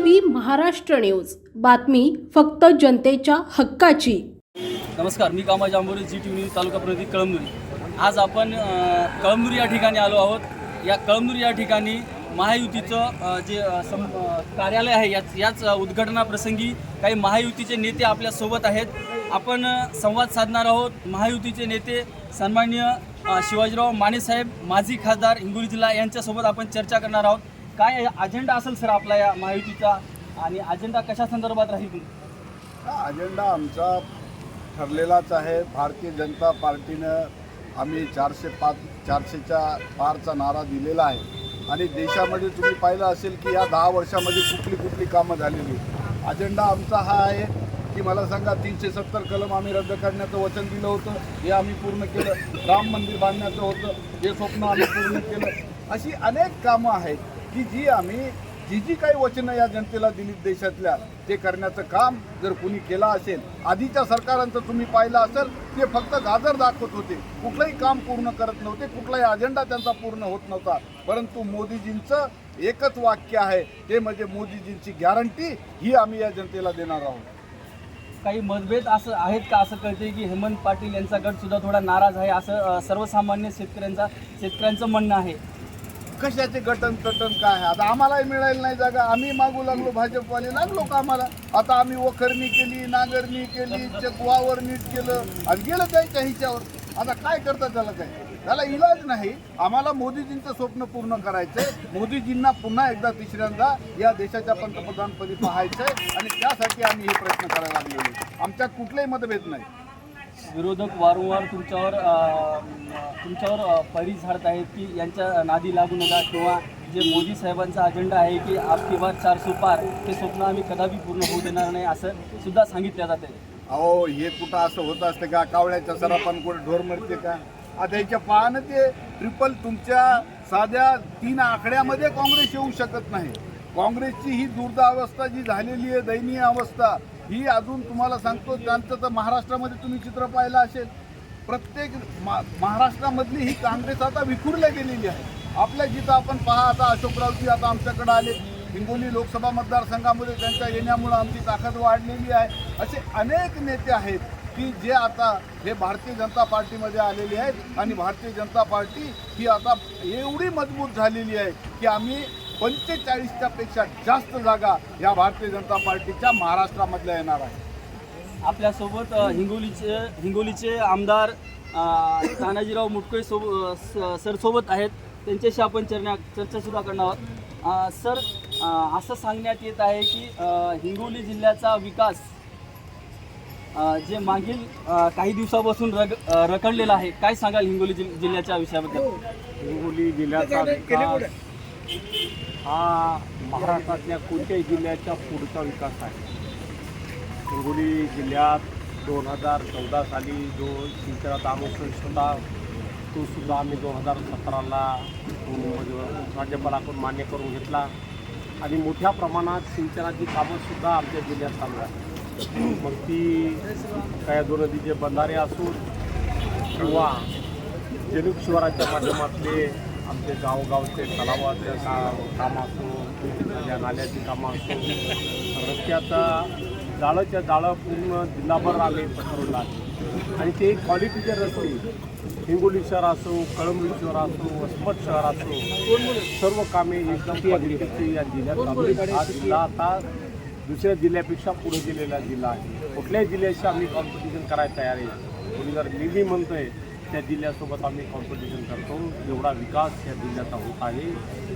V Maharashtra news. बातमी फक्त जनतेच्या हक्काची. नमस्कार मी कामा जांभोरे जी टी व्ही तालुका प्रतिनिधी कळमनुरी. आज आपण कळमनुरी या ठिकाणी आलो आहोत. या कळमनुरी या ठिकाणी महायुतीचं जे सम कार्यालय आहे याच याच उद्घाटनाप्रसंगी काही महायुतीचे नेते आपल्यासोबत आहेत. आपण संवाद साधणार आहोत. महायुतीचे नेते सन्माननीय शिवाजीराव शिवाजीराव मानेसाहेब माजी खासदार हिंगोली जिल्हा यांच्यासोबत आपण चर्चा करणार आहोत. काय अजेंडा असेल सर आपला या महायुतीचा? आणि अजेंडा कशा संदर्भात राहील हा अजेंडा आमचा ठरलेलाच आहे. भारतीय जनता पार्टीनं आम्ही चारशे पाच चारशेच्या पारचा नारा दिलेला आहे. आणि देशामध्ये तुम्ही पाहिलं असेल की या दहा वर्षामध्ये कुठली कुठली कामं झालेली अजेंडा आमचा हा आहे की मला सांगा तीनशे सत्तर कलम आम्ही रद्द करण्याचं वचन दिलं होतं. हे आम्ही पूर्ण केलं. राम मंदिर बांधण्याचं होतं. हे स्वप्न आम्ही पूर्ण केलं. अशी अनेक कामं आहेत. की जी आम्ही जी जी काही वचनं या जनतेला दिली देशातल्या ते करण्याचं काम जर कुणी केलं असेल आधीच्या सरकारांचं तुम्ही पाहिलं असेल ते फक्त गाजर दाखवत होते. कुठलंही काम पूर्ण करत नव्हते कुठलाही अजेंडा त्यांचा पूर्ण होत नव्हता. परंतु मोदीजींचं एकच वाक्य आहे ते म्हणजे मोदीजींची गॅरंटी ही आम्ही या जनतेला देणार आहोत. काही मतभेद असं आहेत का? असं कळते की हेमंत पाटील यांचा गट सुद्धा थोडा नाराज आहे असं सर्वसामान्य शेतकऱ्यांचा शेतकऱ्यांचं म्हणणं आहे. कशाचे गटन तटन काय आहे? आता आम्हालाही मिळायला नाही जागा. आम्ही मागू लागलो भाजपवाले. लागलो का आम्हाला? आता आम्ही वखरणी केली नांगरणी केली चकवावर नीट केलं. आणि गेलं त्यांच्या हिच्यावर. आता काय करता त्याला काय त्याला इलाज नाही. आम्हाला मोदीजींचं स्वप्न पूर्ण करायचंय. मोदीजींना पुन्हा एकदा तिसऱ्यांदा या देशाच्या पंतप्रधानपदी पाहायचंय. आणि त्यासाठी आम्ही हे प्रयत्न करायला लागलेलो आमच्यात कुठलेही मतभेद नाही. विरोधक वारंवार तुमच्यावर तुमच्यावर परी झाडत आहेत की यांच्या नादी लागू नका किंवा जे मोदी साहेबांचा अजेंडा आहे की आपकी बात चार पार ते स्वप्न आम्ही कदापि पूर्ण होऊ देणार नाही असं सुद्धा सांगितलं जाते. अहो हे कुठं असं होत असतं का? कावळ्याच्या सरापान कुठे ढोर मरते का? आता याच्या पाहणं ते ट्रिपल तुमच्या साध्या तीन आकड्यामध्ये काँग्रेस येऊ शकत नाही. काँग्रेसची ही दुर्दावस्था जी झालेली आहे दयनीय अवस्था ही अजून तुम्हाला सांगतो त्यांचं तर महाराष्ट्रामध्ये तुम्ही चित्र पाहिलं असेल. प्रत्येक मा महाराष्ट्रामधली ही काँग्रेस आता विखुरल्या गेलेली आहे. आपल्या जिथं आपण पहा आता अशोकरावजी आता आमच्याकडे आले. हिंगोली लोकसभा मतदारसंघामध्ये त्यांच्या येण्यामुळं आमची ताकद वाढलेली आहे. असे अनेक नेते आहेत की जे आता हे भारतीय जनता पार्टीमध्ये आलेले आहेत. आणि भारतीय जनता पार्टी ही आता एवढी मजबूत झालेली आहे की आम्ही पंचेचाळीसच्या पेक्षा जास्त जागा या भारतीय जनता पार्टीच्या महाराष्ट्रामधल्या येणार आहे आपल्यासोबत अ, हिंगोलीचे हिंगोलीचे आमदार अ, तानाजीराव मुटकुळे सोब अ, स- सर सोबत आहेत. त्यांच्याशी आपण चर्चा चर्चासुद्धा करणार आहोत. अ, सर अ, असं सांगण्यात येत आहे की अ, हिंगोली जिल्ह्याचा विकास अ, जे मागील अ, काही दिवसापासून रग अ, रखडलेला आहे. काय सांगाल हिंगोली जिल जिल्ह्याच्या विषयाबद्दल? हिंगोली जिल्ह्याचा विकास हा महाराष्ट्रातल्या कोणत्याही जिल्ह्याचा पुढचा विकास आहे. हिंगोली जिल्ह्यात दोन हजार चौदा साली जो सिंचनाचा अनुशेष होता तो सुद्धा आम्ही दोन हजार सतराला म्हणजे राज्यपालाकडून मान्य करून घेतला. आणि मोठ्या प्रमाणात सिंचनाची कामंसुद्धा आमच्या जिल्ह्यात चालू आहे मग ती काय दोन नदीचे बंधारे असून किंवा जनुक शिवाराच्या माध्यमातले आमचे गावगावचे तलावाचे का कामं असो त्या नाल्याची कामं असो. रस्त्याचा जाळंच्या जाळं पूर्ण जिल्हाभर आले पसरवलं आहे. आणि ते क्वालिटीचे रस्ते हिंगोली शहर असो कळंबी शहर असो वसमत शहर असो सर्व कामे एकदम क्वालिटीचे या जिल्ह्यात हा जिल्हा आता दुसऱ्या जिल्ह्यापेक्षा पुढे गेलेला जिल्हा आहे. कुठल्याही जिल्ह्याशी आम्ही कॉम्पिटिशन करायला तयार आहे. कोणी जर निधी म्हणतोय त्या जिल्ह्यासोबत आम्ही कॉम्पिटिशन करतो. एवढा विकास या जिल्ह्याचा होत आहे.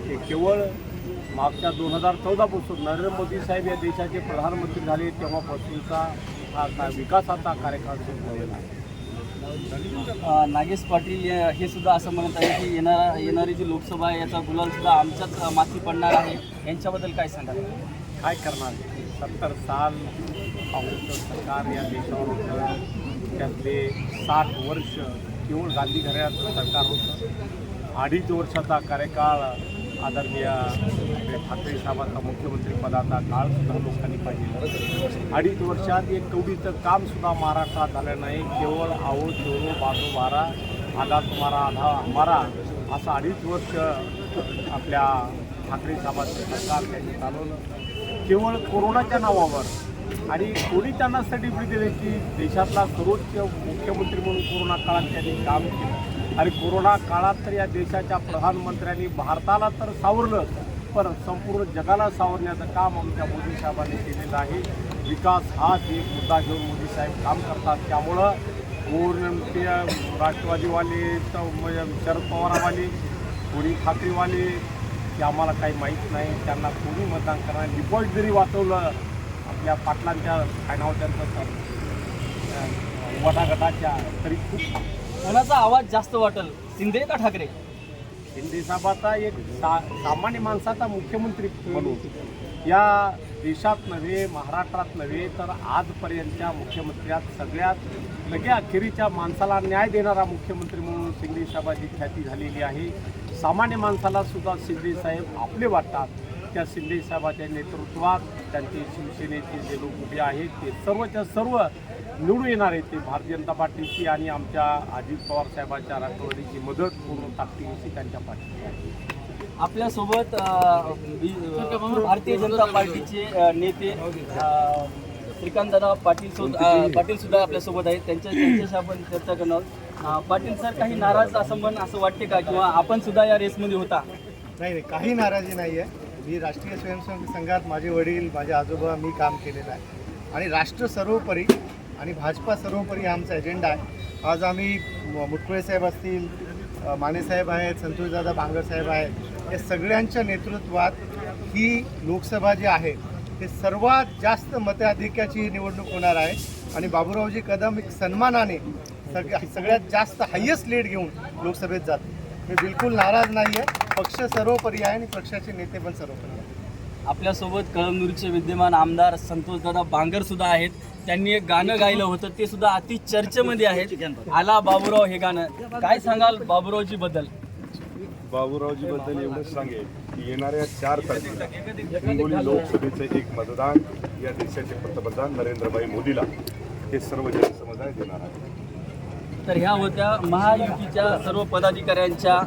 हे केवळ मागच्या दोन हजार चौदापासून नरेंद्र मोदी साहेब या देशाचे प्रधानमंत्री झाले तेव्हापासूनचा हा का विकासाचा कार्यकाळ सुरू झालेला आहे. नागेश पाटील हे सुद्धा असं म्हणत आहे की येणारा येणारी जी लोकसभा आहे याचा गुलाल सुद्धा आमच्याच माथी पडणार आहे. यांच्याबद्दल काय सांगाल? काय करणार? सत्तर साल काँग्रेसचं सरकार या देशावर होतं त्यातले साठ वर्ष केवळ गांधी घराण्याचं सरकार होतं. अडीच वर्षाचा कार्यकाळ आदरणीय ठाकरे साहेबांचा मुख्यमंत्री पदाचा काळ सुद्धा लोकांनी पाहिजे अडीच वर्षात एक कवडीचं काम सुद्धा महाराष्ट्रात झालं नाही. केवळ आहो चोरो बाजू मारा आधा तुम्हारा आधा हमारा असं अडीच वर्ष आपल्या ठाकरे साहेबांचं सरकार त्यांनी चालवलं. केवळ कोरोनाच्या नावावर आणि कोणी त्यांना सर्टिफिकेट दिले की देशातला सर्वोच्च मुख्यमंत्री म्हणून कोरोना काळात त्यांनी काम केलं. आणि कोरोना काळात तर या देशाच्या प्रधानमंत्र्यांनी भारताला तर सावरलं पण संपूर्ण जगाला सावरण्याचं काम आमच्या मोदी साहेबांनी केलेलं आहे. विकास हाच एक मुद्दा घेऊन मोदी साहेब काम करतात. त्यामुळं कोण राष्ट्रवादीवाले तर शरद पवारवाले कोणी ठाकरेवाले ते आम्हाला काही माहीत नाही. त्यांना कोणी मतदान करणार डिपॉझिट जरी वाचवलं आपल्या पाटलांच्या काय नाव त्यांचं तर, अं, वटा गटाच्या तरी खूप कोणाचा आवाज जास्त वाटेल. शिंदे का ठाकरे? शिंदे साहेबाचा एक सा सामान्य माणसाचा मुख्यमंत्री म्हणून. या देशात नव्हे महाराष्ट्रात नव्हे तर आजपर्यंतच्या मुख्यमंत्र्यात सगळ्यात लगे अखेरीच्या माणसाला न्याय देणारा मुख्यमंत्री म्हणून शिंदे साहेबाची ख्याती झालेली आहे. सामान्य माणसाला सुद्धा शिंदे साहेब आपले वाटतात. त्या शिंदे साहेबाच्या नेतृत्वात त्यांचे शिवसेनेचे जे लोक उभे आहेत ते सर्वच्या सर्व निवडून येणार आहेत. ते भारतीय जनता पार्टीची आणि आमच्या अजित पवार साहेबांच्या राष्ट्रवादीची मदत पूर्ण ताकदीनिशी त्यांच्या पाठीशी आहे. आपल्यासोबत भारतीय जनता पार्टीचे नेते श्रीकांतदादा पाटील पाटील सुद्धा आपल्यासोबत आहेत. त्यांच्या त्यांच्याशी आपण चर्चा करणार आहोत. पाटील सर काही नाराज असं पण असं वाटते का? किंवा आपण सुद्धा या रेसमध्ये होता? नाही नाही काही नाराजी नाही आहे मी राष्ट्रीय स्वयंसेवक संघात माझे वडील माझे आजोबा मी काम केलेलं आहे. आणि राष्ट्र सर्वोपरी आणि भाजपा सर्वोपरी हा आमचा एजेंडा आहे. आज आम्ही म- मुटकुळे साहेब असतील मानेसाहेब आहेत संतोषदादा बांगर साहेब आहेत या सगळ्यांच्या नेतृत्वात ही लोकसभा जी आहे ते सर्वात जास्त मताधिक्याची निवडणूक होणार आहे. आणि बाबूरावजी कदम एक सन्मानाने सगळ्या सगळ्यात जास्त हायेस्ट लीड घेऊन लोकसभेत जाते मी बिलकुल नाराज नाही आहे पक्ष सर्वोपरी आहे आणि पक्षाचे नेते पण सर्वोपरी आहे आपल्यासोबत कळमनुरीचे विद्यमान आमदार संतोषदादा बांगर सुद्धा आहेत. त्यांनी एक गाणं गायलं होतं ते सुद्धा अति चर्चेमध्ये आहेत. आला बाबूराव हे गाणं. काय सांगाल बाबूरावजी बद्दल? बाबूरावजीबद्दल एवढंच सांगेल की येणाऱ्या चार तारखेला हिंगोली लोकसभेचं एक मतदान या देशाचे पंतप्रधान नरेंद्रभाई मोदीला हे सर्व जनसमुदाय देणार आहे तर ह्या होत्या महायुतीच्या सर्व पदाधिकाऱ्यांच्या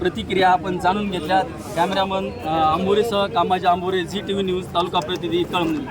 प्रतिक्रिया आपण जाणून घेतल्या. Cameraman आंबोरेसह Kamaji Ambore Zee T V news तालुका प्रतिनिधी कळमनुरी.